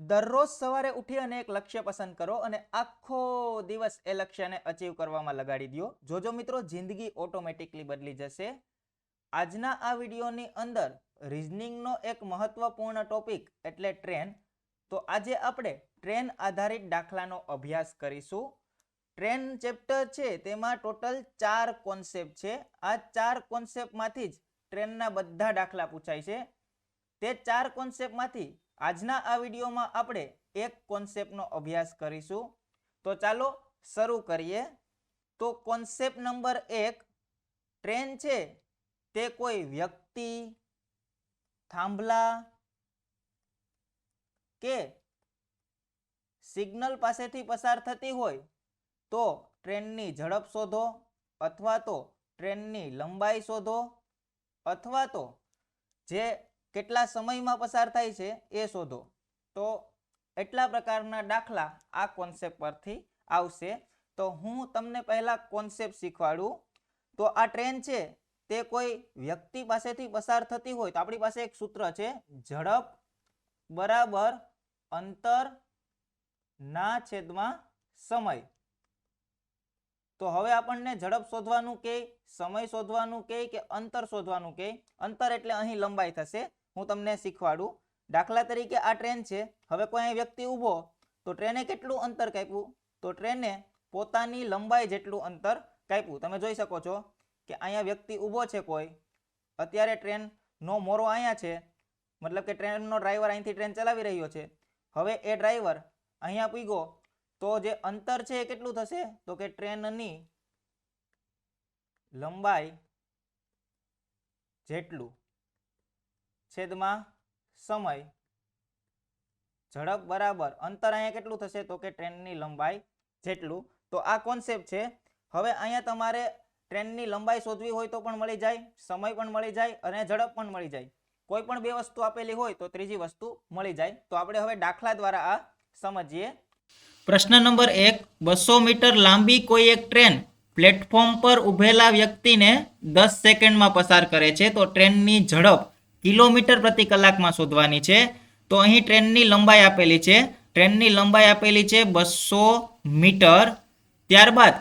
દરરોજ સવારે ઉઠી અને એક લક્ષ્ય પસંદ કરો અને આખો દિવસ એ લક્ષ્યને અચીવ કરવામાં લગાડી દો જોજો મિત્રો, જિંદગી ઓટોમેટિકલી બદલી જશે. આજના આ વિડીયોની અંદર રિઝનિંગનો એક મહત્વપૂર્ણ ટોપિક એટલે ટ્રેન તો આજે આપણે ટ્રેન આધારિત દાખલાનો અભ્યાસ કરીશું. ટ્રેન ચેપ્ટર છે, તેમાં ટોટલ ચાર કોન્સેપ્ટ છે. આ ચાર કોન્સેપ્ટમાંથી જ ટ્રેનના બધા દાખલા પૂછાય છે. તે ચાર કોન્સેપ્ટમાંથી આજના આ વિડીયોમાં આપણે એક કોન્સેપ્ટનો અભ્યાસ કરીશું. તો ચાલો શરૂ કરીએ. તો કોન્સેપ્ટ નંબર એક ટ્રેન છે. તે કોઈ વ્યક્તિ, થાંભલા કે સિગ્નલ પાસેથી પસાર થતી હોય તો ટ્રેનની ઝડપ શોધો અથવા તો ટ્રેનની લંબાઈ શોધો અથવા તો જે કેટલા સમયમાં પસાર થાય છે એ શોધો. તો એટલા પ્રકારના દાખલા આ કોન્સેપ્ટ પરથી આવશે. તો હું તમને પહેલા કોન્સેપ્ટ શીખવાડું. તો આ ટ્રેન છે, તે કોઈ વ્યક્તિ પાસેથી પસાર થતી હોય તો આપણી પાસે એક સૂત્ર છે, ઝડપ બરાબર અંતર ના છેદમાં સમય. તો હવે આપણને ઝડપ શોધવાનું કે સમય શોધવાનું કે અંતર શોધવાનું કે અંતર એટલે અહીં લંબાઈ થશે. હું તમને શીખવાડું. દાખલા તરીકે આ ટ્રેન છે. હવે કોઈ અહીં વ્યક્તિ ઊભો, તો ટ્રેને કેટલું અંતર કાપ્યું? તો ટ્રેને પોતાની લંબાઈ જેટલું અંતર કાપ્યું. તમે જોઈ શકો છો કે અહીંયા વ્યક્તિ ઊભો છે કોઈ. અત્યારે ટ્રેનનો મોરો અહીંયા છે. મતલબ કે ટ્રેનનો ડ્રાઈવર અહીંથી ટ્રેન ચલાવી રહ્યો છે. હવે એ ડ્રાઈવર અહીંયા પૂગ્યો, તો જે અંતર છે એ કેટલું થશે? તો કે ટ્રેનની લંબાઈ જેટલું. છેદમાં સમય. ઝડપ બરાબર અંતર અહીંયા કેટલું થશે તો કે ટ્રેનની લંબાઈ જેટલું. તો આ કોન્સેપ્ટ છે. હવે અહીંયા તમારે ટ્રેનની લંબાઈ શોધવી હોય તો પણ મળી જાય, સમય પણ મળી જાય અને ઝડપ પણ મળી જાય. કોઈ પણ બે વસ્તુ આપેલી હોય તો ત્રીજી વસ્તુ મળી જાય. તો આપણે હવે દાખલા દ્વારા આ સમજીએ. પ્રશ્ન નંબર એક, બસો મીટર લાંબી કોઈ એક ટ્રેન પ્લેટફોર્મ પર ઊભેલા વ્યક્તિને દસ સેકન્ડમાં પસાર કરે છે તો ટ્રેનની ઝડપ કિલોમીટર પ્રતિ કલાકમાં શોધવાની છે. તો અહીં ટ્રેનની લંબાઈ આપેલી છે. ટ્રેનની લંબાઈ આપેલી છે બસો મીટર. ત્યારબાદ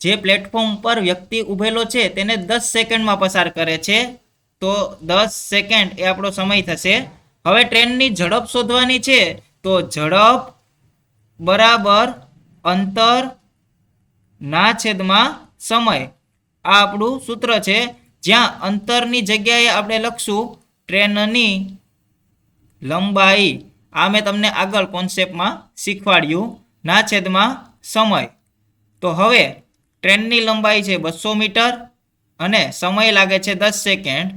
જે પ્લેટફોર્મ પર વ્યક્તિ ઊભેલો છે તેને દસ સેકન્ડમાં પસાર કરે છે. તો દસ સેકન્ડ એ આપણો સમય થશે. હવે ટ્રેનની ઝડપ શોધવાની છે. તો ઝડપ બરાબર અંતર ના છેદમાં સમય. આ આપણું સૂત્ર છે. જ્યાં અંતરની જગ્યાએ આપણે લખશું ટ્રેનની લંબાઈ. આ મેં તમને આગળ કોન્સેપ્ટમાં શીખવાડ્યું. ના છેદમાં સમય. તો હવે ટ્રેનની લંબાઈ છે બસો મીટર અને સમય લાગે છે દસ સેકન્ડ.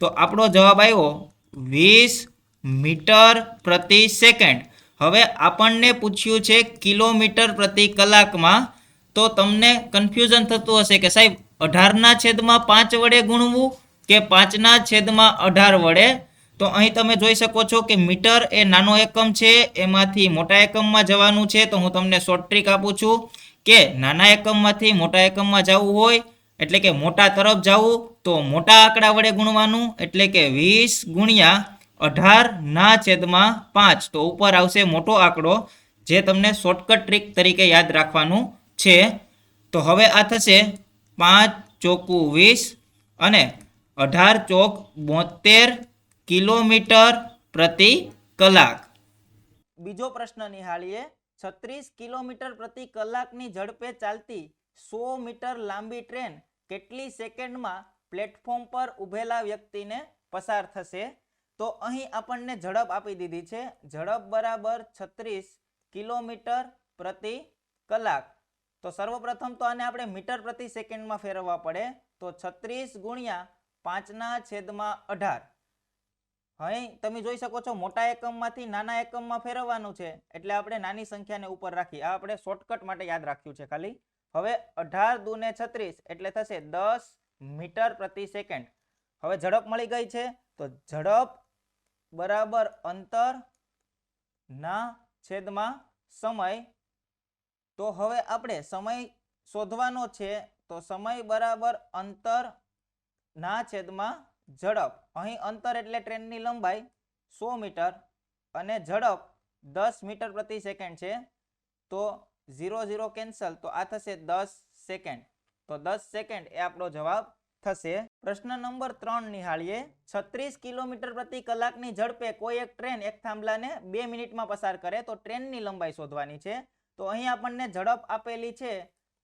તો આપણો જવાબ આવ્યો વીસ મીટર પ્રતિ સેકન્ડ. હવે આપણને પૂછ્યું છે કિલોમીટર પ્રતિ કલાકમાં. તો તમને કન્ફ્યુઝન થતું હશે કે સાહેબ અઢારના છેદમાં પાંચ વડે ગુણવું કે પાંચના છેદમાં અઢાર વડે? તો અહીં તમે જોઈ શકો છો કે મીટર એ નાનો એકમ છે, એમાંથી મોટા એકમમાં જવાનું છે. તો હું તમને શોર્ટ ટ્રીક આપું છું કે નાના એકમમાંથી મોટા એકમમાં જવું હોય, એટલે કે મોટા તરફ જવું, તો મોટા આંકડા વડે ગુણવાનું, એટલે કે વીસ ગુણ્યા અઢાર ના છેદમાં પાંચ. તો ઉપર આવશે મોટો આંકડો, જે તમને શોર્ટકટ ટ્રીક તરીકે યાદ રાખવાનું છે. તો હવે આ થશે પાંચ ચોકું વીસ અને અઢાર ચોક બોતેર કિલોમીટર પ્રતિ કલાક. બીજો પ્રશ્ન નિહાળીએ. છત્રીસ કિલોમીટર પ્રતિ કલાકની ઝડપે ચાલતી સો મીટર લાંબી ટ્રેન કેટલી સેકન્ડમાં પ્લેટફોર્મ પર ઊભેલા વ્યક્તિને પસાર થશે? તો અહીં આપણને ઝડપ આપી દીધી છે. ઝડપ બરાબર છત્રીસ કિલોમીટર પ્રતિ કલાક. તો સર્વપ્રથમ તો આને આપણે મીટર પ્રતિ સેકન્ડમાં ફેરવવા પડે. તો છત્રીસ ગુણ્યા પાંચના છેદમાં અઢાર. અહીં તમે જોઈ શકો છો મોટા એકમમાંથી નાના એકમમાં ફેરવવાનું છે. એટલે આપણે નાની સંખ્યાને ઉપર રાખી આ આપણે શોર્ટકટ માટે યાદ રાખ્યું છે ખાલી. હવે અઢાર દુને છત્રીસ એટલે થશે દસ મીટર પ્રતિ સેકન્ડ. હવે ઝડપ મળી ગઈ છે. તો ઝડપ બરાબર અંતર ના છેદમાં સમય તો હવે આપણે સમય શોધવાનો છે, તો સમય બરાબર અંતર ના છેદમાં ઝડપ. અહીં અંતર એટલે ટ્રેનની લંબાઈ સો મીટર અને ઝડપ દસ મીટર પ્રતિ સેકન્ડ છે, તો ઝીરો ઝીરો કેન્સલ, તો આ થશે દસ સેકન્ડ. તો દસ સેકન્ડ એ આપણો જવાબ થશે. પ્રશ્ન નંબર ત્રણ નિહાળીએ. છત્રીસ કિલોમીટર પ્રતિ કલાકની ઝડપે કોઈ એક ટ્રેન એક થાંભલાને બે મિનિટમાં પસાર કરે, તો ટ્રેનની લંબાઈ શોધવાની છે. તો અહીં આપણને ઝડપ આપેલી છે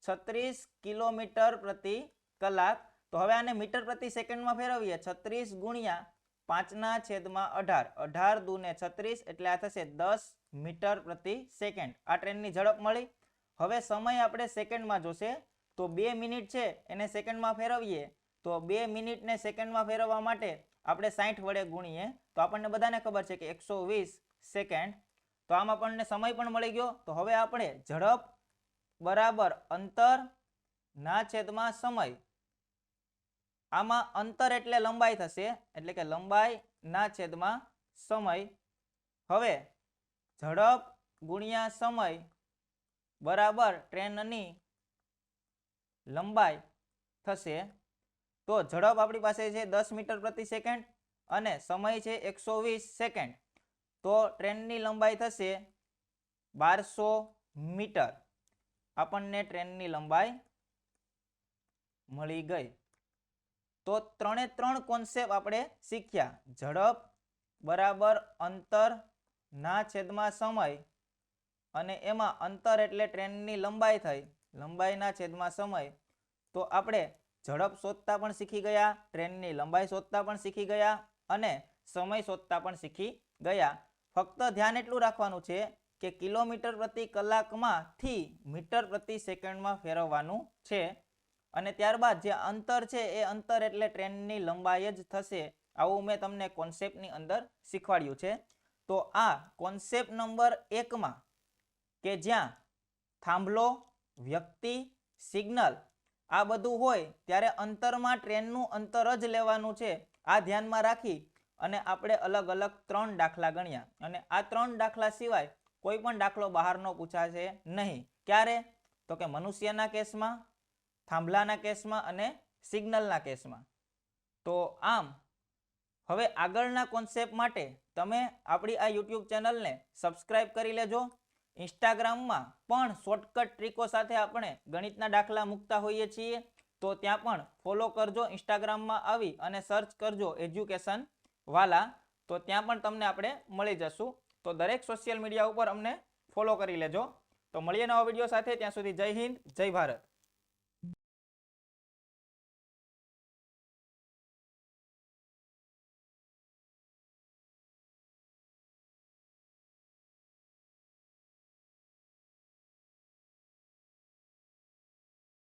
છત્રીસ કિલોમીટર પ્રતિ કલાક. તો હવે આને મીટર પ્રતિ સેકન્ડમાં ફેરવીએ. છત્રીસ ગુણ્યા પાંચના છેદમાં અઢાર. અઢાર દુને છત્રીસ એટલે આ થશે દસ મીટર પ્રતિ સેકન્ડ. આ ટ્રેનની ઝડપ મળી. હવે સમય આપણે સેકન્ડમાં જોશે. તો બે મિનિટ છે, એને સેકન્ડમાં ફેરવીએ. તો બે મિનિટને સેકન્ડમાં ફેરવવા માટે આપણે સાઠ વડે ગુણીએ. તો આપણને બધાને ખબર છે કે એકસો સેકન્ડ તો આમ આપણને સમય પણ મળી ગયો. તો હવે આપણે ઝડપ બરાબર અંતર ના છેદમાં સમય. આમાં અંતર એટલે લંબાઈ થશે, એટલે કે લંબાઈ ના છેદમાં સમય. હવે ઝડપ ગુણ્યા સમય બરાબર ટ્રેનની લંબાઈ થશે. તો ઝડપ આપણી પાસે છે દસ મીટર પ્રતિ સેકન્ડ અને સમય છે એકસો સેકન્ડ. તો ટ્રેનની લંબાઈ થશે બારસો મીટર. આપણને ટ્રેનની લંબાઈ મળી ગઈ. તો ત્રણે ત્રણ કોન્સેપ્ટ આપણે શીખ્યા. ઝડપ, બરાબર, અંતર, ના છેદમાં સમય અને એમાં અંતર એટલે ટ્રેનની લંબાઈ થઈ. લંબાઈના છેદમાં સમય. તો આપણે ઝડપ શોધતા પણ શીખી ગયા, ટ્રેનની લંબાઈ શોધતા પણ શીખી ગયા અને સમય શોધતા પણ શીખી ગયા. ફક્ત ધ્યાન એટલું રાખવાનું છે કે કિલોમીટર પ્રતિ કલાકમાંથી મીટર પ્રતિ સેકન્ડમાં ફેરવવાનું છે. અને ત્યારબાદ જે અંતર છે એ અંતર એટલે ટ્રેનની લંબાઈ જ થશે. આવું મેં તમને કોન્સેપ્ટની અંદર શીખવાડ્યું છે. તો આ કોન્સેપ્ટ નંબર એકમાં કે જ્યાં થાંભલો, વ્યક્તિ, સિગ્નલ આ બધું હોય, ત્યારે અંતરમાં ટ્રેનનું અંતર જ લેવાનું છે. આ ધ્યાનમાં રાખી અને આપણે અલગ અલગ ત્રણ દાખલા ગણ્યા. અને આ ત્રણ દાખલા સિવાય કોઈ પણ દાખલો બહારનો પૂછાશે નહીં. ક્યારે? તો કે મનુષ્યના કેસમાં, થાંભલાના કેસમાં અને સિગ્નલના કેસમાં. તો આમ, હવે આગળના કોન્સેપ્ટ માટે તમે આપણી આ યુટ્યુબ ચેનલને સબસ્ક્રાઇબ કરી લેજો. ઇન્સ્ટાગ્રામમાં પણ શોર્ટકટ ટ્રીકો સાથે આપણે ગણિતના દાખલા મૂકતા હોઈએ છીએ. તો ત્યાં પણ ફોલો કરજો ઇન્સ્ટાગ્રામમાં આવી અને સર્ચ કરજો એજ્યુકેશન વાલા, તો ત્યાં પણ તમને આપણે મળી જશું. તો દરેક સોશિયલ મીડિયા ઉપર અમને ફોલો કરી લેજો. તો મળીએ નવા વીડિયો સાથે. ત્યાં સુધી જય હિન્દ, જય ભારત.